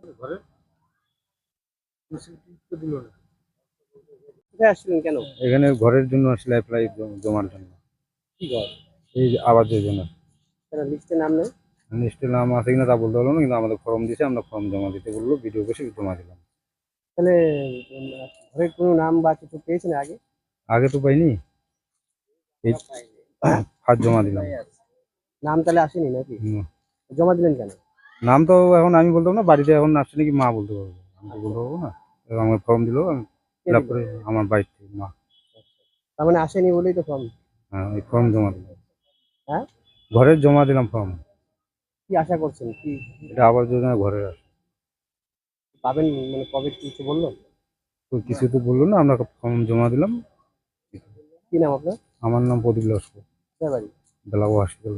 কোথায় আসছিলেন কেন? এখানে ঘরের জন্য আসলে অ্যাপ্লাই জমার জন্য। কি ঘর? এই যে আবাস যোজনা কেন লিস্টে নাম নেই? লিস্টের নাম আছে কিনা তা বলতে পারব না কিন্তু আমাদের ফর্ম দিয়েছে আমরা ফর্ম জমা দিতে বলল ভিডিও জমা দিলাম। তাহলে ঘরের কোনো নাম বা কিছু পেয়েছেন আগে? আগে তো পাইনি। এই ফার্স্ট জমা দিলাম। নাম তাহলে আসেনি নাকি? জমা দিলেন কেন? নাম তো এখন আমি বলতে না বাড়িতে এখন আসছে নাকি মা বলতে পারব। আমি তো বলতে পারব না। আমার ফর্ম দিলো আমি ফিল? করে আমার বাড়িতে মা। তার মানে আসেনি বলেই তো ফর্ম হ্যাঁ ওই ফর্ম জমা দিলাম হ্যাঁ? ঘরের জমা দিলাম ফর্ম কি আশা করছেন? কি? এটা আবাস যোজনা ঘরে পাবেন মানে কবে কিছু বলল? কিছু তো বলল না আমরা ফর্ম জমা দিলাম। কি নাম আপনার? আমার নাম প্রদীপ লস্কর। বেলাবো হসপিটাল